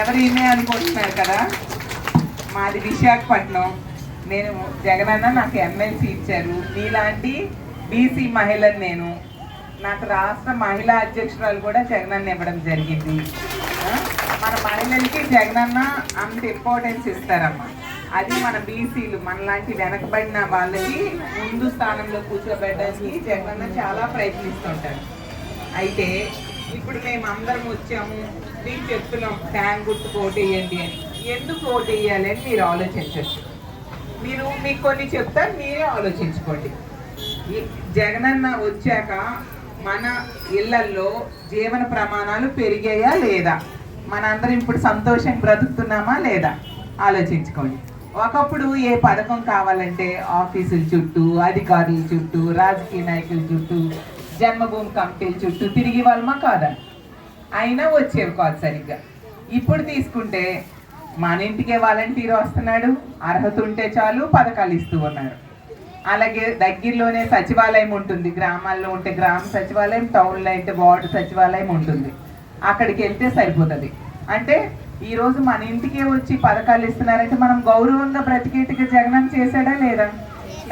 ఎవరిమే అనుకుంటున్నారు కదా? మాది విశాఖపట్నం. నేను జగనన్న నాకు ఎమ్మెల్సీ ఇచ్చారు. మీలాంటి బీసీ మహిళను నేను. నాకు రాష్ట్ర మహిళా అధ్యక్షురాలు కూడా జగనన్న ఇవ్వడం జరిగింది. మన మహిళలకి జగనన్న అంత ఇంపార్టెన్స్ ఇస్తారమ్మా. అది మన బీసీలు మనలాంటి వెనకబడిన వాళ్ళకి ముందు స్థానంలో కూర్చోబెట్టడానికి జగనన్న చాలా ప్రయత్నిస్తుంటారు అయితే ఇప్పుడు మేము అందరం వచ్చాము. మీకు చెప్తున్నాం ట్యాంక్ గుర్తు ఓటేయండి అని. ఎందుకు ఓటేయాలి అని మీరు ఆలోచించచ్చు. మీరు మీకు కొన్ని చెప్తారు మీరే ఆలోచించుకోండి. జగనన్న వచ్చాక మన ఇళ్ళల్లో జీవన ప్రమాణాలు పెరిగాయా లేదా? మనందరం ఇప్పుడు సంతోషంగా బ్రతుకుతున్నామా లేదా? ఆలోచించుకోండి. ఒకప్పుడు ఏ పథకం కావాలంటే ఆఫీసుల చుట్టూ అధికారుల చుట్టూ రాజకీయ నాయకుల చుట్టూ జన్మభూమి కంపెనీ చుట్టూ తిరిగి వాళ్ళమా కాదా అయినా వచ్చేవి కాదు సరిగ్గా. ఇప్పుడు తీసుకుంటే మన ఇంటికే వాలంటీర్ వస్తున్నాడు అర్హత ఉంటే చాలు పథకాలు ఇస్తూ ఉన్నారు అలాగే దగ్గరలోనే సచివాలయం ఉంటుంది గ్రామాల్లో ఉంటే గ్రామ సచివాలయం టౌన్లో అయితే వార్డు సచివాలయం ఉంటుంది. అక్కడికి వెళ్తే సరిపోతుంది. అంటే ఈరోజు మన ఇంటికే వచ్చి పథకాలు ఇస్తున్నారంటే మనం గౌరవంగా బ్రతికేట్టుగా జగనం చేశాడా లేదా?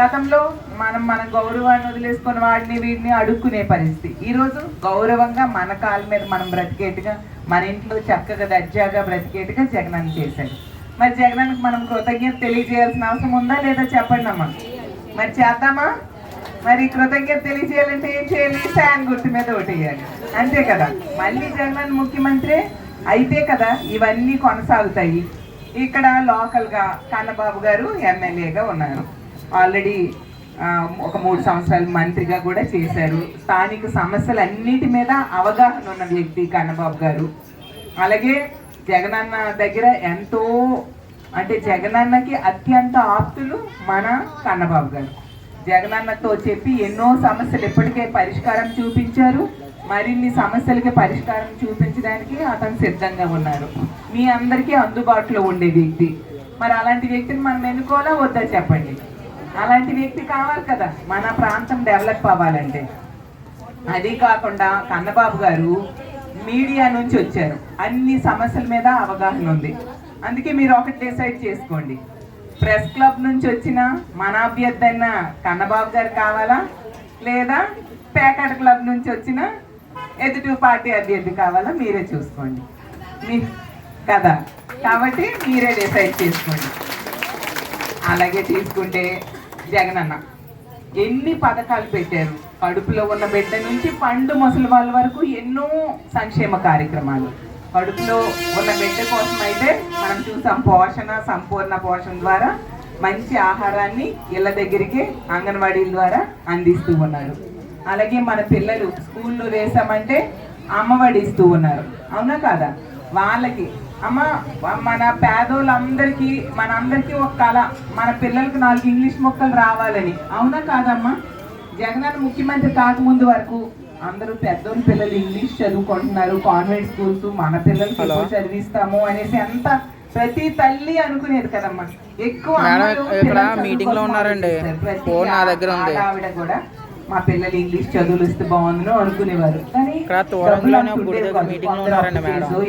గతంలో మనం మన గౌరవాన్ని వదిలేసుకుని వాడిని వీడిని అడుక్కునే పరిస్థితి. ఈరోజు గౌరవంగా మన కాళ్ళ మీద మనం బ్రతికేట్టుగా మన ఇంట్లో చక్కగా దర్జాగా బ్రతికేట్టుగా జగనన్న చేశాడు. మరి జగనానికి మనం కృతజ్ఞత తెలియజేయాల్సిన అవసరం ఉందా లేదా చెప్పండి అమ్మా. మరి చేద్దామా? మరి కృతజ్ఞత తెలియజేయాలంటే ఏం చేయాలి? ఫ్యాన్ గుర్తు మీద ఓటేయాలి. అంతే కదా. మళ్ళీ జగన్ ముఖ్యమంత్రి అయితే కదా ఇవన్నీ కొనసాగుతాయి. ఇక్కడ లోకల్గా కన్నబాబు గారు ఎమ్మెల్యేగా ఉన్నారు. ఆల్రెడీ ఒక మూడు సంవత్సరాలు మంత్రిగా కూడా చేశారు. స్థానిక సమస్యలన్నిటి మీద అవగాహన ఉన్న వ్యక్తి కన్నబాబు గారు. అలాగే జగనన్న దగ్గర ఎంతో అంటే జగనన్నకి అత్యంత ఆప్తులు మన కన్నబాబు గారు. జగనన్నతో చెప్పి ఎన్నో సమస్యలు ఇప్పటికే పరిష్కారం చూపించారు. మరిన్ని సమస్యలకి పరిష్కారం చూపించడానికి అతను సిద్ధంగా ఉన్నారు. మీ అందరికీ అందుబాటులో ఉండే వ్యక్తి. మరి అలాంటి వ్యక్తిని మనం ఎన్నుకోవాలా? వద్దా చెప్పండి. అలాంటి వ్యక్తి కావాలి కదా. మన ప్రాంతం డెవలప్ అవ్వాలంటే. అది కాకుండా కన్నబాబు గారు మీడియా నుంచి వచ్చారు. అన్ని సమస్యల మీద అవగాహన ఉంది. అందుకే మీరు ఒకటి డిసైడ్ చేసుకోండి. ప్రెస్ క్లబ్ నుంచి వచ్చిన మన అభ్యర్థి అయిన కన్నబాబు గారు కావాలా? లేదా పేకాట క్లబ్ నుంచి వచ్చిన ఎదుటి పార్టీ అభ్యర్థి కావాలా? మీరే చూసుకోండి. మీ కదా. కాబట్టి మీరే డిసైడ్ చేసుకోండి. అలాగే తీసుకుంటే జగనన్న ఎన్ని పథకాలు పెట్టారు? కడుపులో ఉన్న బిడ్డ నుంచి పండు ముసలి వాళ్ళ వరకు ఎన్నో సంక్షేమ కార్యక్రమాలు. కడుపులో ఉన్న బిడ్డ కోసం అయితే మనం చూసాం పోషణ సంపూర్ణ పోషణ ద్వారా మంచి ఆహారాన్ని ఇళ్ళ దగ్గరికి అంగన్వాడీల ద్వారా అందిస్తూ ఉన్నారు. అలాగే మన పిల్లలు స్కూల్లో వేసామంటే అమ్మఒడి ఇస్తూ ఉన్నారు. అవునా కాదా? వాళ్ళకి అమ్మ మన పేదోళ్ళందరికీ మనందరికీ ఒక కళ మన పిల్లలకు నాలుగు ఇంగ్లీష్ మొక్కలు రావాలని. అవునా కాదమ్మా? జగనన్న ముఖ్యమంత్రి కాకముందు వరకు అందరూ పెద్దోళ్ళ పిల్లలు ఇంగ్లీష్ చదువుకుంటున్నారు కాన్వెంట్ స్కూల్స్ మన పిల్లలకి ఎక్కువ చదివిస్తాము అనేసి అంత ప్రతి తల్లి అనుకునేది కదమ్మా. ఎక్కువ ఇక్కడ పిల్లల మీటింగ్లో ఉన్నారండి. ఫోన్ నా దగ్గర ఉంది. ఆవిడ కూడా మా పిల్లలు ఇంగ్లీష్ చదువులు ఇస్తే బాగుందును అనుకునేవారు. కానీ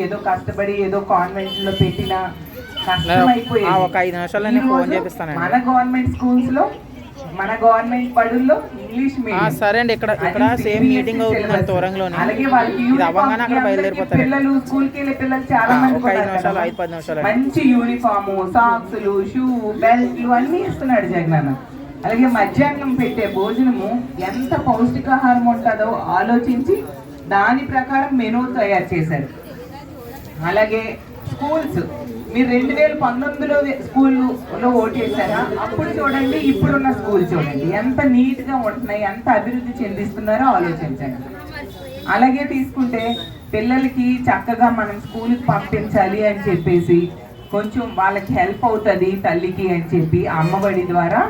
ఏదో కష్టపడి ఏదో కాన్వెంట్లో పెట్టిన. మన గవర్నమెంట్ స్కూల్స్లో మన గవర్నమెంట్ బడుల్లో ఇంగ్లీష్ మీడియం. సరే అండి ఇక్కడ ఇక్కడ సేమ్ మీటింగ్ అవుతుంది అలాగే వాళ్ళకి ఇది అవ్వగానే అక్కడ యూనిఫామ్ బయలుదేరిపోతారు. పిల్లలు స్కూల్కి వెళ్ళే పిల్లలు చాలా మంది ఒక ఐదు ఉన్నారు నిమిషాలు, కదా. ఐదు పది నిమిషాలు అండి. మంచి యూనిఫాము సాక్స్లు షూ బెల్ట్లు అన్ని ఇస్తున్నాడు జగనన్న అలాగే మధ్యాహ్నం పెట్టే భోజనము ఎంత పౌష్టికాహారం ఉంటుందో ఆలోచించి దాని ప్రకారం మెనూ తయారు చేశారు. అలాగే స్కూల్స్ మీరు రెండు వేల పంతొమ్మిదిలో స్కూల్లో ఓటేసారా అప్పుడు చూడండి ఇప్పుడున్న స్కూల్ చూడండి. ఎంత నీట్గా ఉంటున్నాయి ఎంత అభివృద్ధి చెందిస్తున్నారో ఆలోచించండి. అలాగే తీసుకుంటే పిల్లలకి చక్కగా మనం స్కూల్కి పంపించాలి అని చెప్పేసి కొంచెం వాళ్ళకి హెల్ప్ అవుతుంది తల్లికి అని చెప్పి అమ్మఒడి ద్వారా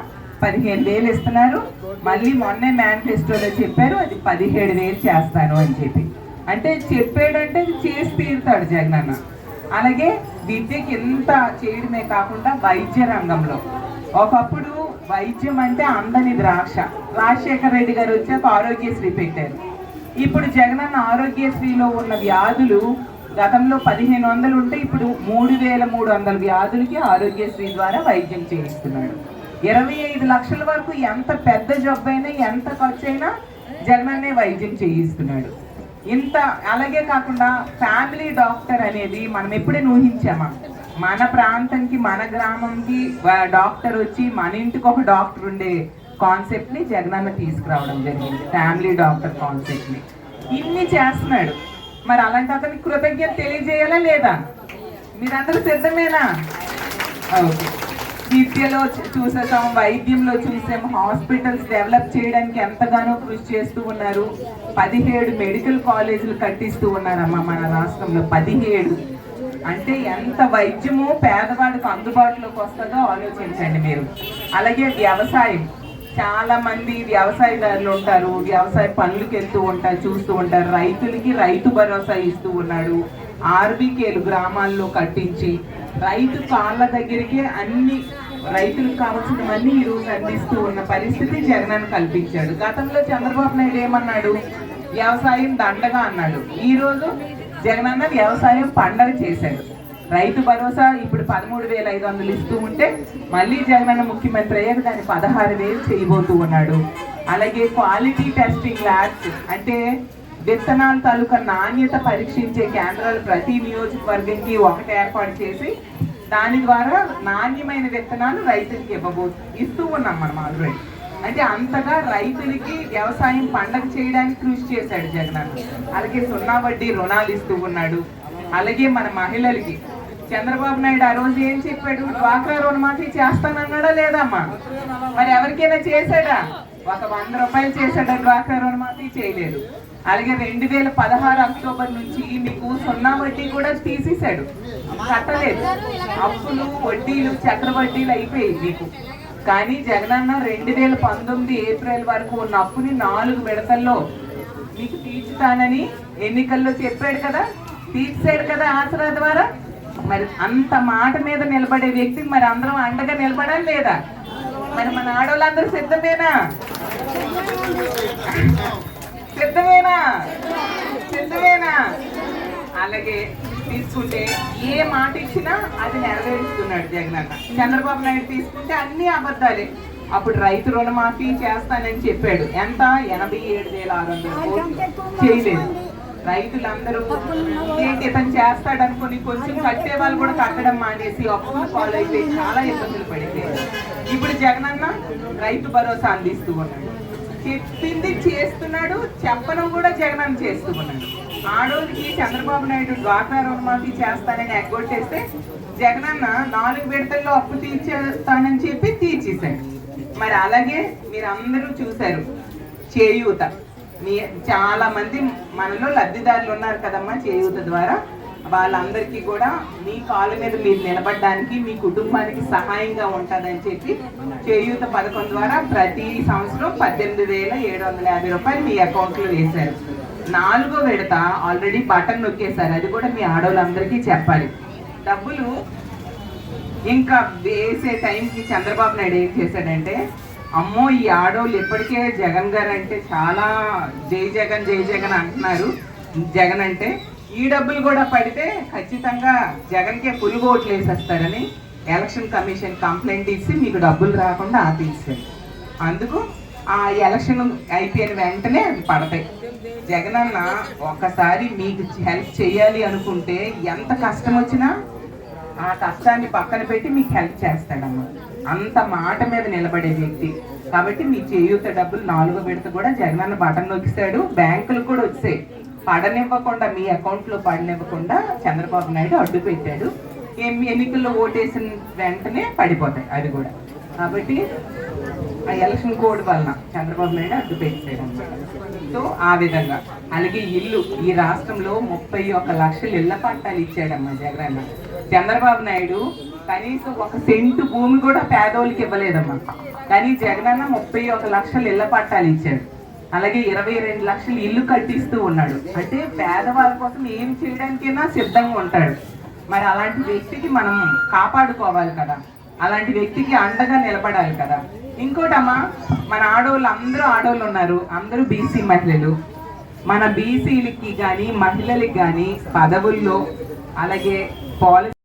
పదిహేను వేలు ఇస్తున్నారు. మళ్ళీ మొన్నే మేనిఫెస్టోలో చెప్పారు అది పదిహేడు వేలు చేస్తాను అని చెప్పి. అంటే చెప్పాడంటే అది చేసి తీరుతాడు జగనన్న. అలాగే విద్యకి ఎంత చేయడమే కాకుండా వైద్య రంగంలో. ఒకప్పుడు వైద్యం అంటే అందని ద్రాక్ష. రాజశేఖర రెడ్డి గారు వచ్చాక ఆరోగ్యశ్రీ పెట్టారు. ఇప్పుడు జగనన్న ఆరోగ్యశ్రీలో ఉన్న వ్యాధులు గతంలో పదిహేను వందలు ఉంటే ఇప్పుడు మూడు వేల మూడు వందల వ్యాధులకి ఆరోగ్యశ్రీ ద్వారా వైద్యం చేయిస్తున్నాడు. ఇరవై ఐదు లక్షల వరకు ఎంత పెద్ద జబ్బు అయినా ఎంత ఖర్చు అయినా జగనన్నే వైద్యం చేయిస్తున్నాడు. ఇంత అలాగే కాకుండా ఫ్యామిలీ డాక్టర్ అనేది మనం ఎప్పుడైనా ఊహించామా? మన ప్రాంతంకి మన గ్రామంకి డాక్టర్ వచ్చి మన ఇంటికి ఒక డాక్టర్ ఉండే కాన్సెప్ట్ని జగనన్న తీసుకురావడం జరిగింది. ఫ్యామిలీ డాక్టర్ కాన్సెప్ట్ని ఇన్ని చేస్తున్నాడు. మరి అలాంటి అతనికి కృతజ్ఞత తెలియజేయాలా లేదా? మీరందరూ సిద్ధమేనా? ఓకే. విద్యలో చూసేసాం వైద్యంలో చూసాం హాస్పిటల్స్ డెవలప్ చేయడానికి ఎంతగానో కృషి చేస్తూ ఉన్నారు. పదిహేడు మెడికల్ కాలేజీలు కట్టిస్తూ ఉన్నారమ్మా మన రాష్ట్రంలో పదిహేడు. అంటే ఎంత వైద్యము పేదవాడికి అందుబాటులోకి వస్తుందో ఆలోచించండి మీరు. అలాగే వ్యవసాయం. చాలా మంది వ్యవసాయదారులు ఉంటారు వ్యవసాయ పనులకు వెళ్తూ ఉంటారు చూస్తూ ఉంటారు. రైతులకి రైతు భరోసా ఇస్తూ ఉన్నాడు. ఆర్బీకేలు గ్రామాల్లో కట్టించి రైతు కాళ్ళ దగ్గరికి అన్ని రైతులకు కావాల్సినవన్నీ ఈ రోజు అందిస్తూ ఉన్న పరిస్థితి జగనన్న కల్పించాడు. గతంలో చంద్రబాబు నాయుడు ఏమన్నాడు? వ్యవసాయం దండగా అన్నాడు. ఈ రోజు జగనన్న వ్యవసాయం పండగ చేశాడు. రైతు భరోసా ఇప్పుడు పదమూడు వేల ఐదు వందలు ఇస్తూ ఉంటే మళ్ళీ జగనన్న ముఖ్యమంత్రి అయ్యాక దాన్ని పదహారు వేలు చేయబోతూ ఉన్నాడు. అలాగే క్వాలిటీ టెస్టింగ్ ల్యాబ్స్ అంటే విత్తనాల తాలూకా నాణ్యత పరీక్షించే కేంద్రాలు ప్రతి నియోజకవర్గంకి ఒకటి ఏర్పాటు చేసి దాని ద్వారా నాణ్యమైన విత్తనాలు రైతులకి ఇవ్వబో ఇస్తూ ఉన్నాం మనం ఆల్రెడీ అంటే అంతగా రైతులకి వ్యవసాయం పండగ చేయడానికి కృషి చేశాడు జగనన్న. అలాగే సున్నా వడ్డీ రుణాలు ఇస్తూ ఉన్నాడు. అలాగే మన మహిళలకి. చంద్రబాబు నాయుడు ఆ రోజు ఏం చెప్పాడు? డ్వాక్రా రుణమాఫీ చేస్తానన్నాడా లేదమ్మా? మరి ఎవరికైనా చేశాడా? ఒక వంద రూపాయలు చేశాడా డ్వాక్రా రుణమాఫీ చేయలేదు. అలాగే రెండు వేల పదహారు అక్టోబర్ నుంచి మీకు సున్నా వడ్డీ కూడా తీసేశాడు. కట్టలేదు. అప్పులు వడ్డీలు చక్రవడ్డీలు అయిపోయాయి మీకు. కానీ జగనన్న రెండు వేల పంతొమ్మిది ఏప్రిల్ వరకు ఉన్న అప్పుని నాలుగు విడతల్లో మీకు తీర్చుతానని ఎన్నికల్లో చెప్పాడు కదా? తీర్చాడు కదా ఆసరా ద్వారా? మరి అంత మాట మీద నిలబడే వ్యక్తికి మరి అందరం అండగా నిలబడాలి లేదా? మరి మన ఆడవాళ్ళందరూ సిద్ధమేనా? సిద్ధమేనా? సిద్ధమేనా? అలాగే తీసుకుంటే ఏ మాట ఇచ్చినా అది నెరవేరుస్తున్నాడు జగనన్న. చంద్రబాబు నాయుడు తీసుకుంటే అన్ని అబద్ధాలే. అప్పుడు రైతు రుణమాఫీ చేస్తానని చెప్పాడు. ఎంత? ఎనభై ఏడు వేల ఆరు వందల కోట్లు. చేయలేదు. రైతులందరూ ఏంటి ఇతను చేస్తాడు అనుకుని కొంచెం కట్టే వాళ్ళు కూడా కట్టడం మానేసి అప్పులు పాలైతే చాలా ఇబ్బందులు పడితే ఇప్పుడు జగనన్న రైతు భరోసా అందిస్తూ ఉన్నాడు. చెప్పింది చేస్తున్నాడు చెప్పడం కూడా జగనన్న చేస్తున్నాడు. ఆడోళ్ళకి చంద్రబాబు నాయుడు డ్వాక్రా రుణమాఫీ చేస్తానని ఎగ్గొట్టేస్తే జగనన్న నాలుగు విడతల్లో అప్పు తీర్చేస్తానని చెప్పి తీర్చేశాడు. మరి అలాగే మీరు అందరూ చూశారు చేయూత. మీ చాలా మంది మనలో లబ్ధిదారులు ఉన్నారు కదమ్మా చేయూత ద్వారా. వాళ్ళందరికీ కూడా మీ కాళ్ళ మీద మీరు నిలబడడానికి మీ కుటుంబానికి సహాయంగా ఉంటుందని చెప్పి చేయూత పథకం ద్వారా ప్రతి సంవత్సరం పద్దెనిమిది వేల ఏడు వందల యాభై రూపాయలు మీ అకౌంట్లో వేశారు. నాలుగో విడత ఆల్రెడీ బటన్ నొక్కేశారు. అది కూడా మీ ఆడవాళ్ళందరికీ చెప్పాలి. డబ్బులు ఇంకా వేసే టైంకి చంద్రబాబు నాయుడు ఏం చేశాడంటే అమ్మో ఈ ఆడోళ్ళు ఇప్పటికే జగన్ గారు అంటే చాలా జై జగన్ జై జగన్ అంటున్నారు. జగన్ అంటే ఈ డబ్బులు కూడా పడితే ఖచ్చితంగా జగన్కే పులి ఓట్లు వేసేస్తారని ఎలక్షన్ కమిషన్ కంప్లైంట్ ఇచ్చి మీకు డబ్బులు రాకుండా ఆపించారు అందుకు ఆ ఎలక్షన్ అయిపోయిన వెంటనే అవి పడతాయి. జగనన్న ఒకసారి మీకు హెల్ప్ చేయాలి అనుకుంటే ఎంత కష్టం వచ్చినా ఆ కష్టాన్ని పక్కన పెట్టి మీకు హెల్ప్ చేస్తాడమ్మా. అంత మాట మీద నిలబడే వ్యక్తి. కాబట్టి మీ చేయూత డబ్బులు నాలుగో విడత కూడా జగనన్న బటన్ నొక్కిస్తాడు. బ్యాంకులు కూడా వచ్చాయి. పడనివ్వకుండా మీ అకౌంట్లో పడనివ్వకుండా చంద్రబాబు నాయుడు అడ్డు పెట్టాడు. ఏం ఎన్నికల్లో ఓటేసిన వెంటనే పడిపోతాయి అది కూడా. కాబట్టి ఆ ఎలక్షన్ కోడ్ వలన చంద్రబాబు నాయుడు అడ్డు పెట్టాడు అనమాట సో ఆ విధంగా. అలాగే ఇల్లు ఈ రాష్ట్రంలో ముప్పై ఒక లక్షలు ఇళ్ళ పట్టాలు ఇచ్చాడమ్మా జగన్ చంద్రబాబు నాయుడు కనీసం ఒక సెంటు భూమి కూడా పేదోళ్ళకి ఇవ్వలేదమ్మా. కానీ జగనన్న ముప్పై ఒక లక్షలు ఇళ్ళ పట్టాలు ఇచ్చాడు. అలాగే ఇరవై రెండు లక్షలు ఇల్లు కట్టిస్తూ ఉన్నాడు. అంటే పేదవాళ్ళ కోసం ఏం చేయడానికైనా సిద్ధంగా ఉంటాడు. మరి అలాంటి వ్యక్తికి మనం కాపాడుకోవాలి కదా. అలాంటి వ్యక్తికి అండగా నిలబడాలి కదా. ఇంకోటమ్మా మన ఆడవాళ్ళు అందరూ ఆడవాళ్ళు ఉన్నారు. అందరూ బీసీ మహిళలు. మన బీసీలకి కానీ మహిళలకి కానీ పదవుల్లో అలాగే పాలసీ